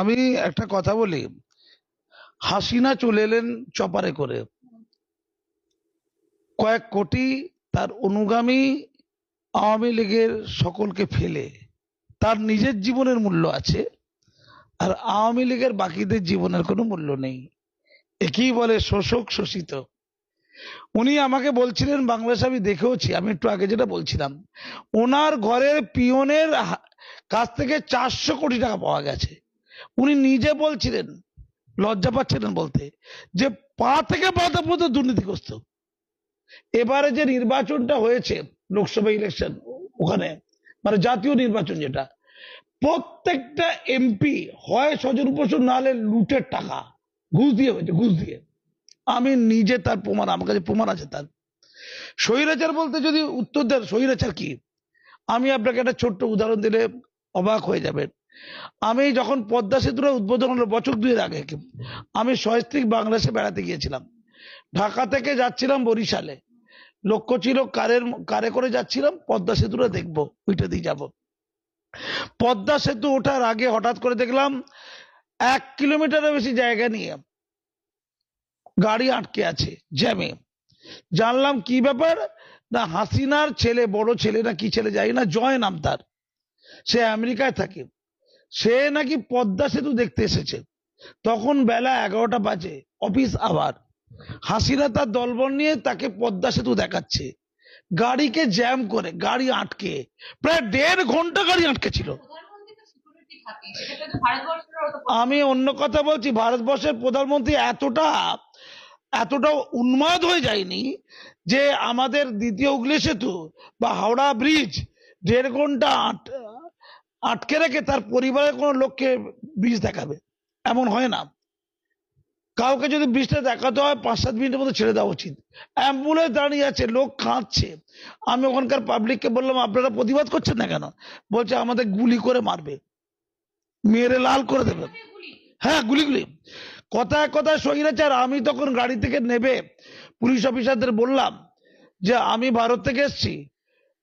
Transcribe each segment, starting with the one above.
আমি একটা কথা বলি। হাসিনা চলে এলেন চপারে করে। কয়েক কোটি তার অনুগামী আওয়ামী লীগের সকলকে ফেলে। তার নিজের জীবনের মূল্য আছে আর আওয়ামী লীগের বাকিদের জীবনের কোনো মূল্য নেই। একেই বলে শোষক শোষিত। উনি আমাকে বলছিলেন বাংলাদেশে আমি দেখেওছি, আমি একটু আগে যেটা বলছিলাম, ওনার ঘরের পিয়নের কাছ থেকে চারশো কোটি টাকা পাওয়া গেছে। উনি নিজে বলছিলেন, লজ্জা পাচ্ছিলেন বলতে, যে পা থেকে পাতা পর্যন্ত দুর্নীতিগ্রস্ত। এবারে যে নির্বাচনটা হয়েছে, লোকসভা ইলেকশন ওখানে মানে জাতীয় নির্বাচন যেটা, প্রত্যেকটা এমপি হয় স্বজন উপসন না হলে লুটের টাকা, ঘুষ দিয়ে হয়েছে, ঘুষ দিয়ে। আমি নিজে তার প্রমাণ, আমার কাছে প্রমাণ আছে তার। স্বৈরাচার বলতে যদি উত্তর দেন, স্বৈরাচার কি? আমি আপনাকে একটা ছোট্ট উদাহরণ দিলে অবাক হয়ে যাবেন। আমি যখন পদ্মা সেতুর উদ্বোধন হলো, বছর দুয়ের আগে, আমি সস্ত্রিক বাংলাদেশে বেড়াতে গিয়েছিলাম। ঢাকা থেকে যাচ্ছিলাম বরিশালে। লক্ষ্য ছিল কারের কারে করে যাচ্ছিলাম, পদ্মা সেতুটা দেখব, ওইটা দিয়ে যাব। পদ্মা সেতু ওঠার আগে হঠাৎ করে দেখলাম, এক কিলোমিটারের বেশি জায়গা নিয়ে গাড়ি আটকে আছে, জ্যামে। জানলাম কি ব্যাপার? না, হাসিনার ছেলে, বড় ছেলে না কি ছেলে যাই না, জয় নাম তার। সে আমেরিকায় থাকে। সে নাকি পদ্মা সেতু দেখতে এসেছে। তখন বেলা এগারোটা বাজে, অফিস আবার। হাসিনা তার দলবল নিয়ে তাকে পদ্মা সেতু দেখাচ্ছে। গাড়িকে জ্যাম করে, গাড়ি আটকে, প্রায় দেড় ঘণ্টা গাড়ি আটকে ছিল। আমি অন্য কথা বলছি, ভারতবর্ষের প্রধানমন্ত্রী এতটা এতটা উন্মাদ হয়ে যায়নি যে আমাদের দ্বিতীয় হুগলি সেতু বা হাওড়া ব্রিজ দেড় ঘণ্টা আট- আটকে রেখে তার পরিবারের কোনো লোককে ব্রিজ দেখাবে। এমন হয় না। কাউকে যদি ব্রিজটা দেখাতে হয়, পাঁচ সাত মিনিটের মধ্যে ছেড়ে দেওয়া উচিত। অ্যাম্বুলেন্স দাঁড়িয়ে আছে, লোক কাঁদছে। আমি ওখানকার পাবলিককে বললাম, আপনারা প্রতিবাদ করছেন না কেন? বলছে, আমাদের গুলি করে মারবে। মেরে লাল করে দেবে। হ্যাঁ গুলি গুলি কথায় কথায় স্বৈরাচার আমি তখন গাড়ি থেকে নেবে, পুলিশ অফিসারদের বললাম যে, আমি ভারত থেকে এসেছি।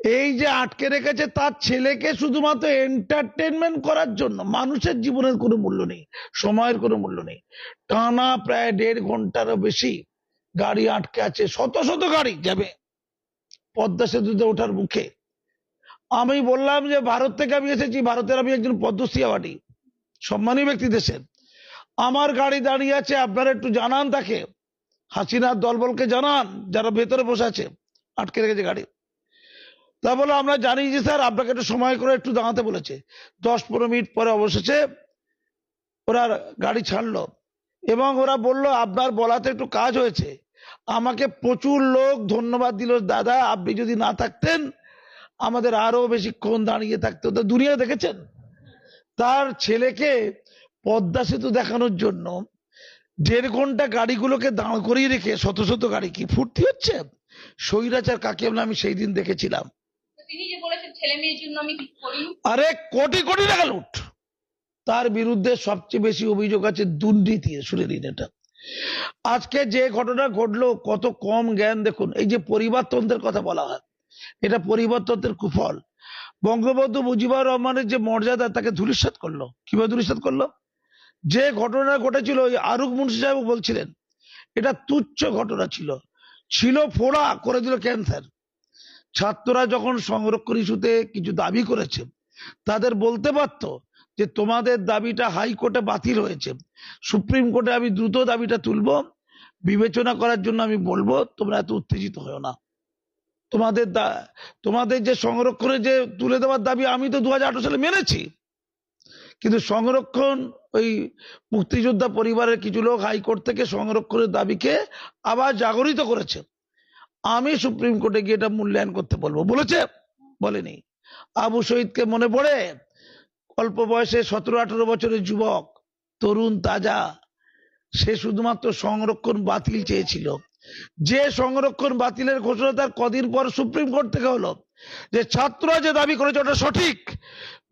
এই যে আটকে রেখেছে তার ছেলেকে শুধুমাত্র এন্টারটেনমেন্ট করার জন্য, মানুষের জীবনের কোনো মূল্য নেই, সময়ের কোনো মূল্য নেই। টানা প্রায় দেড় ঘন্টারও বেশি গাড়ি আটকে আছে, শত শত গাড়ি যাবে পদ্মা সেতুতে ওঠার মুখে। আমি বললাম যে ভারত থেকে আমি এসেছি, ভারতের আমি একজন পদ্মশ্রী অ্যাওয়ার্ডী সম্মানী ব্যক্তি দেশের। আমার গাড়ি দাঁড়িয়ে আছে, আপনারা একটু জানান তাকে। হাসিনার দলবলকে জানান, যারা ভেতরে বসে আছে, আটকে রেখেছে গাড়ি। তা বলে আমরা জানি যে স্যার, আপনাকে একটু সময় করে একটু দাঁড়াতে বলেছে। দশ পনেরো মিনিট পরে অবশেষে ওরা গাড়ি ছাড়লো এবং ওরা বলল, আপনার বলাতে একটু কাজ হয়েছে। আমাকে প্রচুর লোক ধন্যবাদ দিল। দাদা, আপনি যদি না থাকতেন, আমাদের আরও বেশিক্ষণ দাঁড়িয়ে থাকতে হতো। দুনিয়া দেখেছেন? তার ছেলেকে পদ্মা সেতু দেখানোর জন্য দেড় ঘণ্টা গাড়িগুলোকে দাঁড় করিয়ে রেখে শত শত গাড়ি কি ফুর্তি হচ্ছে? স্বৈরাচার কাকে আমি সেই দিন দেখেছিলাম। তিনি যে বলেছেন, ছেলে মেয়ের জন্য আমি কিছু করি? আরে কোটি কোটি টাকা লুট। তার বিরুদ্ধে সবচেয়ে বেশি অভিযোগ আছে দুর্নীতি, শুনে নিন এটা। আজকে যে ঘটনা ঘটলো, কত কম জ্ঞান দেখুন। এই যে পরিবারতন্ত্রের কথা বলা হয়, এটা পরিবারতন্ত্রের কুফল। বঙ্গবন্ধু মুজিবুর রহমানের যে মর্যাদা, তাকে ধূলিসাৎ করল। কীভাবে ধূলিসাৎ করল? যে ঘটনা ঘটেছিল, ওই আরুক মুন্সি সাহেব বলছিলেন, এটা তুচ্ছ ঘটনা ছিল। ছিল ফোড়া, করে দিল ক্যান্সার। ছাত্ররা যখন সংরক্ষণ ইস্যুতে কিছু দাবি করেছে, তাদের বলতে পারত যে তোমাদের দাবিটা হাইকোর্টে বাতিল হয়েছে। সুপ্রিম কোর্টে আমি দ্রুত দাবিটা তুলবো, বিবেচনা করার জন্য আমি বলব, তোমরা এত উত্তেজিত হও না। তোমাদের তোমাদের যে সংরক্ষণের যে তুলে দেওয়ার দাবি আমি তো দু হাজার আঠারো সালে মেনেছি। কিন্তু সংরক্ষণ ওই মুক্তিযোদ্ধা পরিবারের কিছু লোক হাইকোর্ট থেকে সংরক্ষণের দাবিকে আবার জাগরিত করেছে। আমি সুপ্রিম কোর্টে গিয়ে এটা মূল্যায়ন করতে বলব। বলেছে? বলেনি। আবু শহীদকে মনে পড়ে? অল্প বয়সে সতেরো আঠারো বছরের যুবক, তরুণ, তাজা। সে শুধুমাত্র সংরক্ষণ বাতিল চেয়েছিল। যে সংরক্ষণ বাতিলের ঘোষণা তার কদিন পর সুপ্রিম কোর্ট থেকে হলো। যে ছাত্ররা যে দাবি করেছে ওটা সঠিক।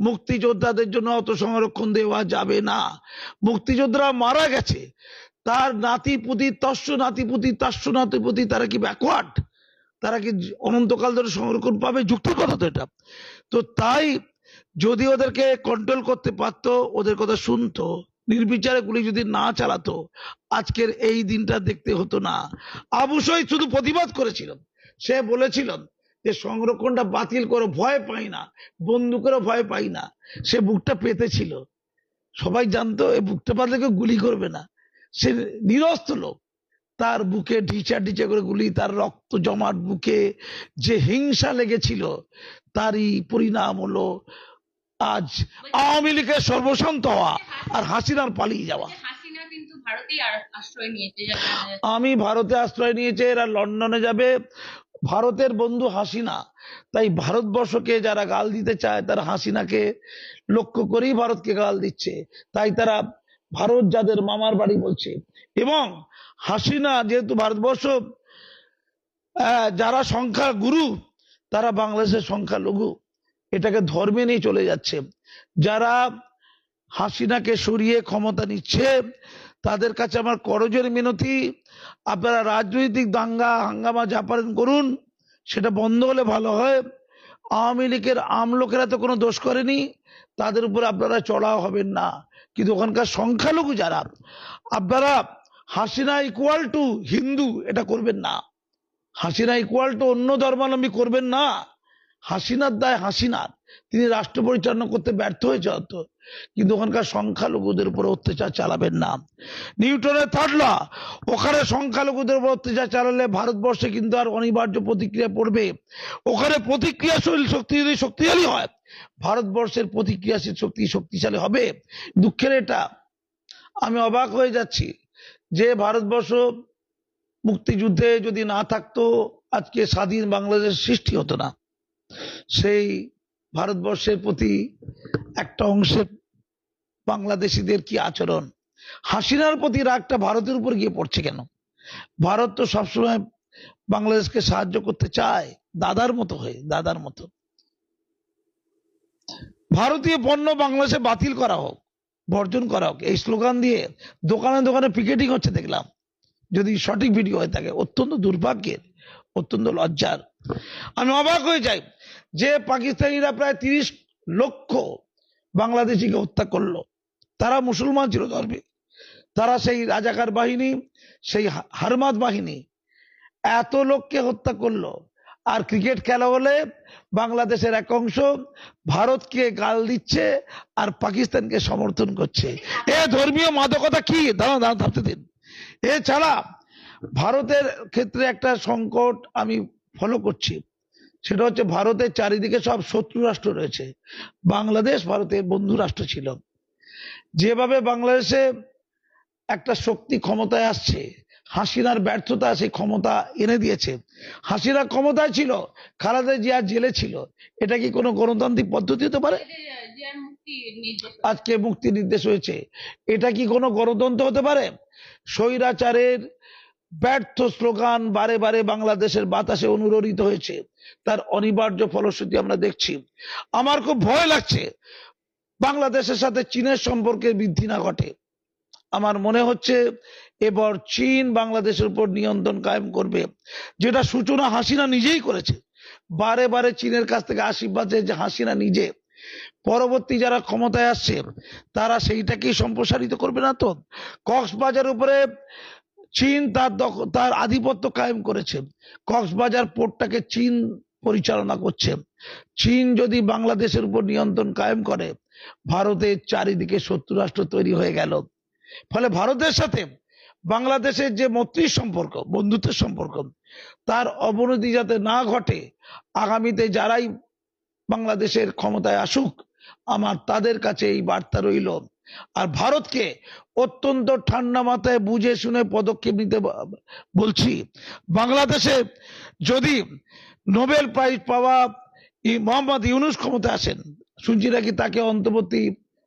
মুক্তিযোদ্ধাদের জন্য অত সংরক্ষণ দেওয়া যাবে না। মুক্তিযোদ্ধারা মারা গেছে। তার নাতিপুতি তস্য নাতিপুতি তাস্য নাতিপুতি তারা কি ব্যাকওয়ার্ড তারা কি অনন্তকাল ধরে সংরক্ষণ পাবে? যুক্তির কথা তো এটা। তো তাই যদি ওদেরকে কন্ট্রোল করতে পারতো, ওদের কথা শুনতো, নির্বিচারে গুলি যদি না চালাতো, আজকের এই দিনটা দেখতে হতো না। আবু শহীদ শুধু প্রতিবাদ করেছিলেন। সে বলেছিলেন যে, সংরক্ষণটা বাতিল করে, ভয় পাই না, বন্দুকেরও ভয় পাই না। সে বুকটা পেতেছিল সবাই জানতো এই বুকটা পাতলে কেউ গুলি করবে না। সে নিরস্ত লোক। তার বুকে ঢিচা ঢিচা করে গুলি তার রক্ত জমাট বুকে যে হিংসা লেগেছিল তারই পরিণাম হলো আজ আওয়ামী লীগের সর্বশান্ত হওয়া আর হাসিনার পালিয়ে যাওয়া। আমি ভারতে আশ্রয় নিয়েছে এরা লন্ডনে যাবে। ভারতের বন্ধু হাসিনা তাই ভারতবর্ষকে যারা গাল দিতে চায় তারা হাসিনাকে লক্ষ্য করেই ভারতকে গাল দিচ্ছে। তাই তারা ভারত যাদের মামার বাড়ি বলছে। এবং হাসিনা যেহেতু ভারতবর্ষ যারা সংখ্যা গুরু, তারা বাংলাদেশের সংখ্যা লঘু। এটাকে ধর্মে নিয়ে চলে যাচ্ছে। যারা হাসিনাকে সরিয়ে ক্ষমতা নিচ্ছে, তাদের কাছে আমার করজোর মিনতি, আপনারা রাজনৈতিক দাঙ্গা, হাঙ্গামা যা করুন, সেটা বন্ধ হলে ভালো হয়। আওয়ামী লীগের আম লোকেরা তো কোনো দোষ করেনি, তাদের উপর আপনারা চড়াও হবেন না। কিন্তু ওখানকার সংখ্যালঘু যারা, আপনারা হাসিনা ইকুয়াল টু হিন্দু, এটা করবেন না। হাসিনা ইকুয়াল টু অন্য ধর্মাবলম্বী করবেন না। হাসিনার দায় হাসিনার। তিনি রাষ্ট্র পরিচালনা করতে ব্যর্থ হয়েছে হয়তো কিন্তু ওখানকার সংখ্যালঘুদের উপর অত্যাচার চালাবেন না। নিউটনের থার্ডলা ওখানে সংখ্যালঘুদের উপর অত্যাচার চালালে ভারতবর্ষে কিন্তু আর অনিবার্য প্রতিক্রিয়া পড়বে। ওখানে প্রতিক্রিয়াশীল শক্তি যদি শক্তিশালী হয়, ভারতবর্ষের প্রতিক্রিয়াশীল শক্তি শক্তিশালী হবে। দুঃখের এটা, আমি অবাক হয়ে যাচ্ছি যে ভারতবর্ষ মুক্তিযুদ্ধে যদি না থাকতো, আজকে স্বাধীন বাংলাদেশ সৃষ্টি হতো না। সেই ভারতবর্ষের প্রতি একটা অংশের বাংলাদেশিদের কি আচরণ? হাসিনার প্রতি রাগটা ভারতের উপর গিয়ে পড়ছে কেন? ভারত তো সবসময় বাংলাদেশকে সাহায্য করতে চায়, দাদার মতো হয়ে, দাদার মতো। ভারতীয় পণ্য বাংলাদেশে বাতিল করা হোক, বর্জন করা হোক, এই স্লোগান দিয়ে দোকানে দোকানে পিকেটিং হচ্ছে দেখলাম। যদি সঠিক ভিডিও হয়ে থাকে, অত্যন্ত দুর্ভাগ্যের, অত্যন্ত লজ্জার আমি অবাক হয়ে যাই যে পাকিস্তানিরা প্রায় তিরিশ লক্ষ বাংলাদেশিকে হত্যা করল। তারা মুসলমান ছিল ধর্মে। তারা সেই রাজাকার বাহিনী, সেই হারমাদ বাহিনী এত লোককে হত্যা করল। আর ক্রিকেট খেলা হলে বাংলাদেশের এক অংশ ভারতকে গাল দিচ্ছে আর পাকিস্তানকে সমর্থন করছে। এ ধর্মীয় মাদকতা কি? দাঁড়া দাঁড়া থাকতে দিন। এছাড়া ভারতের ক্ষেত্রে একটা সংকট আমি ফলো করছি। সেটা হচ্ছে ভারতের চারিদিকে সব শত্রু রাষ্ট্র রয়েছে। বাংলাদেশ ভারতের বন্ধু রাষ্ট্র ছিল। যেভাবে বাংলাদেশে একটা শক্তি ক্ষমতায় আসছে, হাসিনার ব্যর্থতা সেই ক্ষমতা এনে দিয়েছে। হাসিনা ক্ষমতায় ছিল, খালেদা জিয়া জেলে ছিল। এটা কি কোনো গণতান্ত্রিক পদ্ধতি হতে পারে? আজকে মুক্তি নির্দেশ হয়েছে। এটা কি কোনো গণতন্ত্র হতে পারে? স্বৈরাচারের ব্যর্থ স্লোগান বারে বারে বাংলাদেশের বাতাসে অনুরণিত হয়েছে। তার অনিবার্য ফলশ্রুতি আমরা দেখছি। আমার খুব ভয় লাগছে বাংলাদেশের সাথে চীনের সম্পর্কের বৃদ্ধি না ঘটে। আমার মনে হচ্ছে এবার চীন বাংলাদেশের উপর নিয়ন্ত্রণ কায়েম করবে, যেটা সূচনা হাসিনা নিজেই করেছে। বারে বারে চীনের কাছ থেকে আশীর্বাদ যে হাসিনা নিজে। পরবর্তী যারা ক্ষমতায় আসছে, তারা সেইটাকেই সম্প্রসারিত করবে না তো? কক্সবাজার উপরে চীন তার তার আধিপত্য কায়েম করেছে। কক্সবাজার পোর্টটাকে চীন পরিচালনা করছে। চীন যদি বাংলাদেশের উপর নিয়ন্ত্রণ কায়েম করে, ভারতের চারিদিকে শত্রু রাষ্ট্র তৈরি হয়ে গেল। ফলে ভারতের সাথে বাংলাদেশের যে মৈত্রীর সম্পর্ক, বন্ধুত্বের সম্পর্ক, তার অবনতি যাতে না ঘটে, আগামীতে যারাই বাংলাদেশের ক্ষমতায় আসুক, আমার তাদের কাছে এই বার্তা রইল। আর ভারতকে অত্যন্ত ঠান্ডা মাথায় বুঝে শুনে পদক্ষেপ নিতে বলছি, বাংলাদেশে যদি নোবেল প্রাইজ পাওয়া মোহাম্মদ ইউনুস ক্ষমতায় আসেন, শুনছি নাকি তাকে অন্তর্বর্তী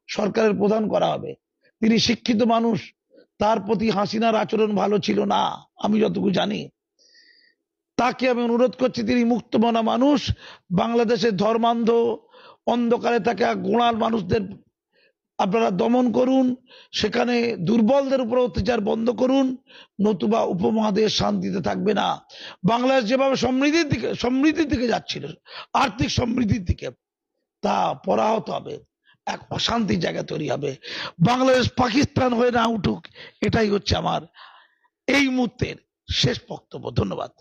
সরকারের প্রধান করা হবে। তিনি শিক্ষিত মানুষ, তার প্রতি হাসিনার আচরণ ভালো ছিল না, আমি যতটুকু জানি। তাকে আমি অনুরোধ করছি, তিনি মুক্তমনা মানুষ, বাংলাদেশের ধর্মান্ধ, অন্ধকারে থাকা গোড়াল মানুষদের আপনারা দমন করুন, সেখানে দুর্বলদের উপর অত্যাচার বন্ধ করুন, নতুবা উপমহাদেশ শান্তিতে থাকবে না। বাংলাদেশ যেভাবে সমৃদ্ধির দিকে সমৃদ্ধির দিকে যাচ্ছিল, আর্থিক সমৃদ্ধির দিকে, তা পরাহত হবে, এক অশান্তির জায়গা তৈরি হবে। বাংলাদেশ পাকিস্তান হয়ে না উঠুক, এটাই হচ্ছে আমার, এই মুহূর্তের শেষ বক্তব্য। ধন্যবাদ।